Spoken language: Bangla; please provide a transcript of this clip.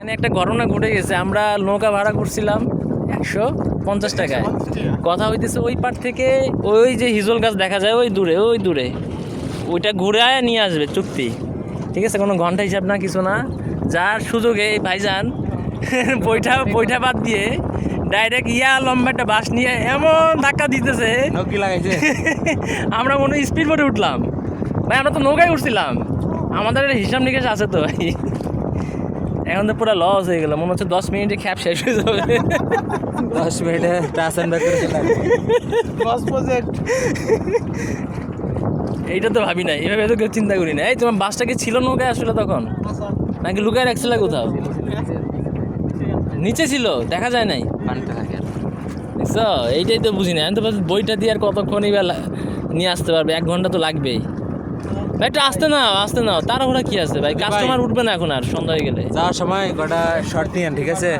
এখানে একটা ঘটনা ঘটে গেছে। আমরা নৌকা ভাড়া করছিলাম একশো পঞ্চাশ টাকায়। কথা হইতেছে ওই পার থেকে ওই যে হিজল গাছ দেখা যায় ওই দূরে ওই দূরে। ওইটা ঘুরে আয় নিয়ে আসবে চুক্তি। ঠিক আছে কোনো ঘণ্টা হিসাব না কিছু না। যার সুযোগে এই ভাইজান বইটা বইটা বাদ দিয়ে ডাইরেক্ট ইয়া লম্বা একটা বাস নিয়ে এমন ধাক্কা দিতেছে। নকি লাগাইছে। আমরা মনে হয় স্পিড বোটে উঠলাম। ভাই আমরা তো নৌকায় উঠছিলাম। আমাদের হিসাব নিকেশ আছে তো ভাই। এখন তো পুরো লস হয়ে গেল। মনে হচ্ছে দশ মিনিটে খ্যাপ শেষ হয়ে যাবে। দশ মিনিটে টাচ ব্যাক করে প্রজেক্ট এইটা তো ভাবি নাই। এভাবে তো কেউ চিন্তা করি না। এই তোমার বাসটা কি ছিল নৌকায় আসলে তখন? নাকি লুকায় রাখছিল কোথাও? নিচে ছিল দেখা যায় নাই। দেখছ? এইটাই তো বুঝি না। আমি তো বইটা দিয়ে আর কতক্ষণই বা লা- নিয়ে আসতে পারবে? এক ঘণ্টা তো লাগবেই। ভাই একটু আসতে নাও আসতে নাও। তাড়াহুড়া কি আছে ভাই? কাস্টমার উঠবে না এখন আর সন্ধ্যা হয়ে গেলে। যাওয়ার সময় গোটা শর্ট নিয়ে ঠিক আছে?